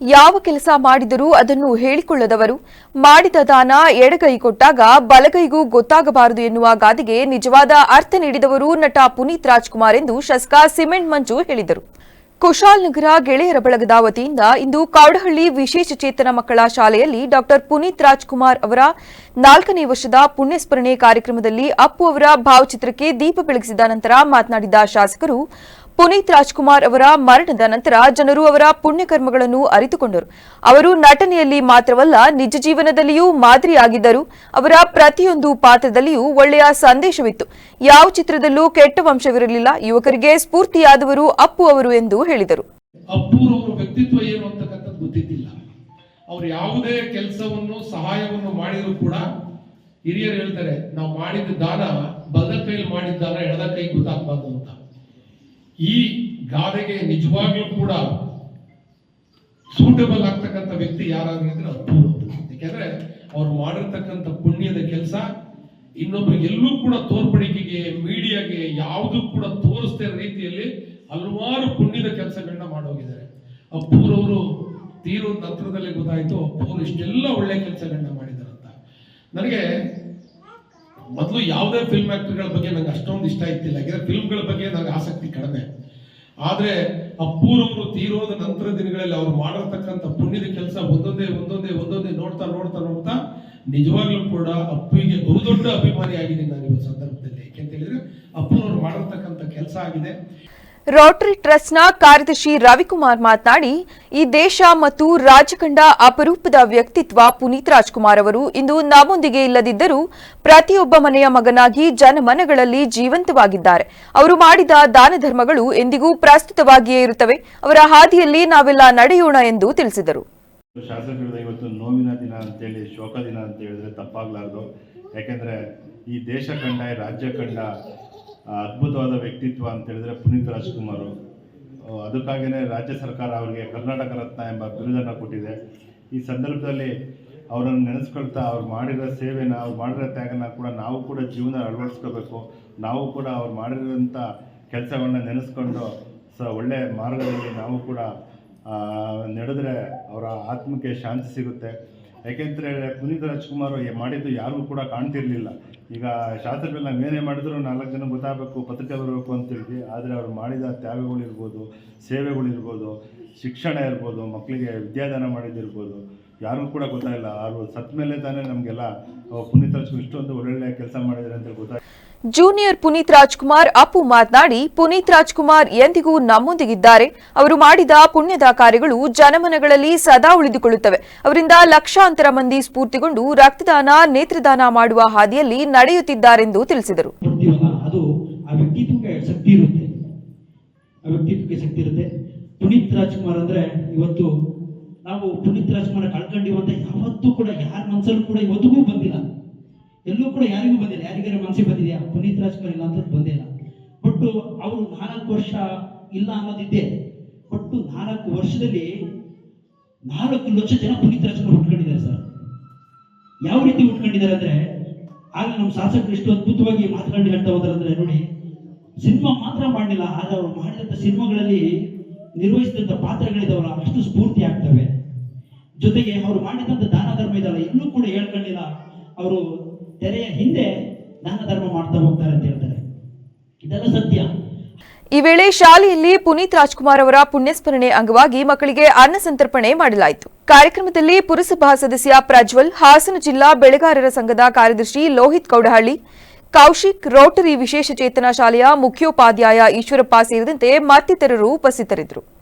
ಯಾವ ಕೆಲಸ ಮಾಡಿದರೂ ಅದನ್ನು ಹೇಳಿಕೊಳ್ಳದವರು. ಮಾಡಿದ ದಾನ ಎಡಗೈ ಕೊಟ್ಟಾಗ ಬಲಗೈಗೂ ಗೊತ್ತಾಗಬಾರದು ಎನ್ನುವ ಗಾದೆಗೆ ನಿಜವಾದ ಅರ್ಥ ನೀಡಿದವರು ನಟ ಪುನೀತ್ ರಾಜ್ಕುಮಾರ್ ಎಂದು ಶಾಸಕ ಸಿಮೆಂಟ್ ಮಂಜು ಹೇಳಿದರು. ಕುಶಾಲ್ನಗರ ಗೆಳೆಯರ ಬಳಗದ ವತಿಯಿಂದ ಇಂದು ಕೌಡಹಳ್ಳಿ ವಿಶೇಷ ಚೇತನ ಮಕ್ಕಳ ಶಾಲೆಯಲ್ಲಿ ಡಾಕ್ಟರ್ ಪುನೀತ್ ರಾಜ್ಕುಮಾರ್ ಅವರ ನಾಲ್ಕನೇ ವರ್ಷದ ಪುಣ್ಯಸ್ಮರಣೆ ಕಾರ್ಯಕ್ರಮದಲ್ಲಿ ಅಪ್ಪು ಅವರ ಭಾವಚಿತ್ರಕ್ಕೆ ದೀಪ ಬೆಳಗಿಸಿದ ನಂತರ ಮಾತನಾಡಿದ ಶಾಸಕರು ಪುನೀತ್ ರಾಜ್ಕುಮಾರ್ ಅವರ ಮರಣದ ನಂತರ ಜನರು ಅವರ ಪುಣ್ಯಕರ್ಮಗಳನ್ನು ಅರಿತುಕೊಂಡರು. ಅವರು ನಟನೆಯಲ್ಲಿ ಮಾತ್ರವಲ್ಲ ನಿಜ ಜೀವನದಲ್ಲಿಯೂ ಮಾದರಿಯಾಗಿದ್ದರು. ಅವರ ಪ್ರತಿಯೊಂದು ಪಾತ್ರದಲ್ಲಿಯೂ ಒಳ್ಳೆಯ ಸಂದೇಶವಿತ್ತು. ಯಾವ ಚಿತ್ರದಲ್ಲೂ ಕೆಟ್ಟ ವಂಶವಿರಲಿಲ್ಲ. ಯುವಕರಿಗೆ ಸ್ಫೂರ್ತಿಯಾದವರು ಅಪ್ಪು ಅವರು ಎಂದು ಹೇಳಿದರು. ಅವ್ರು ಯಾವುದೇ ಕೆಲಸವನ್ನು, ಸಹಾಯವನ್ನು ಮಾಡಿದ್ರು ಕೂಡ ಹಿರಿಯರು ಹೇಳ್ತಾರೆ, ನಾವು ಮಾಡಿದ ದಾನ ಬಲದ ಕೈಲಿ ಮಾಡಿದ ಎಡದ ಕೈ ಗೊತ್ತಾಗ್ಬಾರ್ದು ಅಂತ. ಈ ಗಾದೆಗೆ ನಿಜವಾಗ್ಲೂ ಕೂಡ ಸೂಟಬಲ್ ಆಗ್ತಕ್ಕಂಥ ವ್ಯಕ್ತಿ ಯಾರಾದ್ರೂ ಇದ್ರೆ ಅದ್ಭುತ ಯಾಕೆಂದ್ರೆ ಅವ್ರು ಮಾಡಿರ್ತಕ್ಕಂಥ ಪುಣ್ಯದ ಕೆಲಸ ಇನ್ನೊಬ್ರು ಎಲ್ಲೂ ಕೂಡ ತೋರ್ಪಡಿಕೆಗೆ, ಮೀಡಿಯಾಗೆ ಯಾವುದೂ ಕೂಡ ತೋರಿಸ್ತಾ ಇರೋ ರೀತಿಯಲ್ಲಿ ಹಲವಾರು ಪುಣ್ಯದ ಕೆಲಸಗಳನ್ನ ಮಾಡೋಗಿದ್ದಾರೆ ಅಪ್ಪೂರವರು ತೀರೋ ನಂತರದಲ್ಲಿ ಗೊತ್ತಾಯ್ತು ಅಪ್ಪೂರು ಇಷ್ಟೆಲ್ಲ ಒಳ್ಳೆ ಕೆಲಸಗಳನ್ನ ಅಂತ ನನಗೆ ಮೊದಲು ಯಾವುದೇ ಫಿಲ್ಮ್ ಆಕ್ಟರ್ಗಳ ಬಗ್ಗೆ ನಂಗೆ ಅಷ್ಟೊಂದು ಇಷ್ಟ ಇತ್ತಿಲ್ಲ ಯಾಕಂದ್ರೆ ಫಿಲ್ಮ್ಗಳ ಬಗ್ಗೆ ನನಗೆ ಆಸಕ್ತಿ ಕಡಿಮೆ. ಆದರೆ ಅಪ್ಪೂರವರು ತೀರೋದ ನಂತರ ದಿನಗಳಲ್ಲಿ ಅವ್ರು ಮಾಡಿರ್ತಕ್ಕಂಥ ಪುಣ್ಯದ ಕೆಲಸ ಒಂದೊಂದೇ ಒಂದೊಂದೇ ಒಂದೊಂದೇ ನೋಡ್ತಾ ನೋಡ್ತಾ ನೋಡ್ತಾ ನಿಜವಾಗ್ಲೂ ಕೂಡ ಅಪ್ಪುವಿಗೆ ಬಹುದೊಡ್ಡ ಅಭಿಮಾನಿ ಆಗಿದ್ದೀನಿ ನಾನು ಇವತ್ತು ಸಂದರ್ಭದಲ್ಲಿ. ಯಾಕೆಂತ ಹೇಳಿದ್ರೆ ಅಪ್ಪುರವರು ಮಾಡಿರ್ತಕ್ಕಂಥ ಕೆಲಸ ಆಗಿದೆ. ರೋಟರಿ ಟ್ರಸ್ಟ್ನ ಕಾರ್ಯದರ್ಶಿ ರವಿಕುಮಾರ್ ಮಾತನಾಡಿ, ಈ ದೇಶ ಮತ್ತು ರಾಜ್ಯ ಕಂಡ ಅಪರೂಪದ ವ್ಯಕ್ತಿತ್ವ ಪುನೀತ್ ರಾಜ್ಕುಮಾರ್ ಅವರು. ಇಂದು ನಮ್ಮೊಂದಿಗೆ ಇಲ್ಲದಿದ್ದರೂ ಪ್ರತಿಯೊಬ್ಬ ಮನೆಯ ಮಗನಾಗಿ ಜನಮನಗಳಲ್ಲಿ ಜೀವಂತವಾಗಿದ್ದಾರೆ. ಅವರು ಮಾಡಿದ ದಾನ ಧರ್ಮಗಳು ಎಂದಿಗೂ ಪ್ರಸ್ತುತವಾಗಿಯೇ ಇರುತ್ತವೆ. ಅವರ ಹಾದಿಯಲ್ಲಿ ನಾವೆಲ್ಲ ನಡೆಯೋಣ ಎಂದು ತಿಳಿಸಿದರು. ಶಾಸಕರು ಈ ದೇಶ ಕಂಡ ರಾಜ್ಯ ಕಂಡ ಅದ್ಭುತವಾದ ವ್ಯಕ್ತಿತ್ವ ಅಂತ ಹೇಳಿದ್ರೆ ಪುನೀತ್ ರಾಜ್ಕುಮಾರ್ ಅದಕ್ಕಾಗಿಯೇ ರಾಜ್ಯ ಸರ್ಕಾರ ಅವರಿಗೆ ಕರ್ನಾಟಕ ರತ್ನ ಎಂಬ ಬಿರುದನ್ನು ಕೊಟ್ಟಿದೆ. ಈ ಸಂದರ್ಭದಲ್ಲಿ ಅವರನ್ನು ನೆನೆಸ್ಕೊಳ್ತಾ ಅವ್ರು ಮಾಡಿರೋ ಸೇವೆನ, ಅವ್ರು ಮಾಡಿರೋ ತ್ಯಾಗನ ಕೂಡ ನಾವು ಕೂಡ ಜೀವನ ಅಳವಡಿಸ್ಕೋಬೇಕು. ನಾವು ಕೂಡ ಅವ್ರು ಮಾಡಿರೋಂಥ ಕೆಲಸಗಳನ್ನ ನೆನೆಸ್ಕೊಂಡು ಸ ಒಳ್ಳೆಯ ಮಾರ್ಗದಲ್ಲಿ ನಾವು ಕೂಡ ನಡೆದ್ರೆ ಅವರ ಆತ್ಮಕ್ಕೆ ಶಾಂತಿ ಸಿಗುತ್ತೆ. ಯಾಕೆಂದರೆ ಪುನೀತ್ ರಾಜ್ಕುಮಾರ್ ಮಾಡಿದ್ದು ಯಾರಿಗೂ ಕೂಡ ಕಾಣ್ತಿರಲಿಲ್ಲ. ಈಗ ಶಾಸ್ತ್ರದಲ್ಲಿ ಏನೇ ಮಾಡಿದ್ರು ನಾಲ್ಕು ಜನ ಗೊತ್ತಾಗಬೇಕು, ಪತ್ರಿಕೆ ಬರಬೇಕು ಅಂತೇಳಿ ಆದರೆ ಅವರು ಮಾಡಿದ ತ್ಯಾಗಗಳಿರ್ಬೋದು ಸೇವೆಗಳಿರ್ಬೋದು ಶಿಕ್ಷಣ ಇರ್ಬೋದು ಮಕ್ಕಳಿಗೆ ವಿದ್ಯಾದಾನ ಮಾಡಿದ್ದಿರ್ಬೋದು ಯಾರಿಗೂ ಕೂಡ ಗೊತ್ತಾಗಿಲ್ಲ ಅವರು ಸತ್ತ ಮೇಲೆ ತಾನೇ ನಮಗೆಲ್ಲ ಪುನೀತ್ ರಾಜ್ಕುಮಾರ್ ಇಷ್ಟೊಂದು ಒಳ್ಳೊಳ್ಳೆ ಕೆಲಸ ಮಾಡಿದ್ದಾರೆ ಅಂತ ಗೊತ್ತಾಗ ಜೂನಿಯರ್ ಪುನೀತ್ ರಾಜ್ಕುಮಾರ್ ಅಪ್ಪು ಮಾತನಾಡಿ, ಪುನೀತ್ ರಾಜ್ಕುಮಾರ್ ಎಂದಿಗೂ ನಮ್ಮೊಂದಿಗಿದ್ದಾರೆ. ಅವರು ಮಾಡಿದ ಪುಣ್ಯದ ಕಾರ್ಯಗಳು ಜನಮನಗಳಲ್ಲಿ ಸದಾ ಉಳಿದುಕೊಳ್ಳುತ್ತವೆ. ಅವರಿಂದ ಲಕ್ಷಾಂತರ ಮಂದಿ ಸ್ಫೂರ್ತಿಗೊಂಡು ರಕ್ತದಾನ, ನೇತ್ರದಾನ ಮಾಡುವ ಹಾದಿಯಲ್ಲಿ ನಡೆಯುತ್ತಿದ್ದಾರೆಂದು ತಿಳಿಸಿದರು. ಪುನೀತ್ ರಾಜ್ಕುಮಾರ್ ಅಂದ್ರೆ ಇವತ್ತು ನಾವು ಪುನೀತ್ ರಾಜ್ಕುಮಾರ್ ಕಳ್ಕೊಂಡಿವಂತ ಯಾವತ್ತೂ ಕೂಡ ಯಾರ ಮನಸ್ಸಲ್ಲೂ ಕೂಡ ಇವತ್ತಿಗೂ ಬಂದಿಲ್ಲ. ಎಲ್ಲೂ ಕೂಡ ಯಾರಿಗೂ ಬಂದಿಲ್ಲ. ಯಾರಿಗಾರ ಮನಸ್ಸಿಗೆ ಬಂದಿದೆಯಾ? ಪುನೀತ್ ರಾಜ್ಕುಮಾರ್ ಇಲ್ಲ ಅಂತ ಬಂದಿಲ್ಲ ಬಟ್ ಅವರು ನಾಲ್ಕು ವರ್ಷ ಇಲ್ಲ ಅನ್ನೋದಿದ್ದೆ ಬಟ್ ನಾಲ್ಕು ವರ್ಷದಲ್ಲಿ ನಾಲ್ಕು ಲಕ್ಷ ಜನ ಪುನೀತ್ ರಾಜ್ಕುಮಾರ್ ಉಟ್ಕೊಂಡಿದ್ದಾರೆ ಸರ್. ಯಾವ ರೀತಿ ಉಟ್ಕೊಂಡಿದ್ದಾರೆ ಅಂದ್ರೆ ಆಗ ನಮ್ಮ ಶಾಸಕರು ಎಷ್ಟು ಅದ್ಭುತವಾಗಿ ಮಾತನಾಡಿ ಹೇಳ್ತಾ ಹೋದ್ರೆ ಅಂದ್ರೆ ನೋಡಿ, ಸಿನಿಮಾ ಮಾತ್ರ ಮಾಡಲಿಲ್ಲ, ಆದ್ರೆ ಅವ್ರು ಮಾಡಿದಂಥ ಸಿನಿಮಾಗಳಲ್ಲಿ ನಿರ್ವಹಿಸಿದಂಥ ಪಾತ್ರಗಳಿದಾವಲ್ಲ ಅಷ್ಟು ಸ್ಫೂರ್ತಿ ಆಗ್ತವೆ. ಜೊತೆಗೆ ಅವರು ಮಾಡಿದಂಥ ದಾನ ಧರ್ಮ ಇದಲ್ಲ ಎಲ್ಲೂ ಕೂಡ ಹೇಳ್ಕೊಂಡಿಲ್ಲ. ಅವರು ತೆರೆಯ ಹಿಂದೆ ದಾನ ಧರ್ಮ ಮಾಡ್ತಾ ಹೋಗ್ತಾರೆ ಅಂತ ಹೇಳ್ತಾರೆ. ಇದೆಲ್ಲ ಸತ್ಯ. ಈ ವೇಳೆ ಶಾಲೆಯಲ್ಲಿ ಪುನೀತ್ ರಾಜ್ಕುಮಾರ್ ಅವರ ಪುಣ್ಯಸ್ಮರಣೆ ಅಂಗವಾಗಿ ಮಕ್ಕಳಿಗೆ ಅನ್ನ ಸಂತರ್ಪಣೆ ಮಾಡಲಾಯಿತು. ಕಾರ್ಯಕ್ರಮದಲ್ಲಿ ಪುರಸಭಾ ಸದಸ್ಯ ಪ್ರಜ್ವಲ್, ಹಾಸನ ಜಿಲ್ಲಾ ಬೆಳೆಗಾರರ ಸಂಘದ ಕಾರ್ಯದರ್ಶಿ ಲೋಹಿತ್ ಕೌಡಹಳ್ಳಿ, ಕೌಶಿಕ್ ರೋಟರಿ ವಿಶೇಷ ಚೇತನ ಶಾಲೆಯ ಮುಖ್ಯೋಪಾಧ್ಯಾಯ ಈಶ್ವರಪ್ಪ ಸೇರಿದಂತೆ ಮತ್ತಿತರರು ಉಪಸ್ಥಿತರಿದ್ದರು.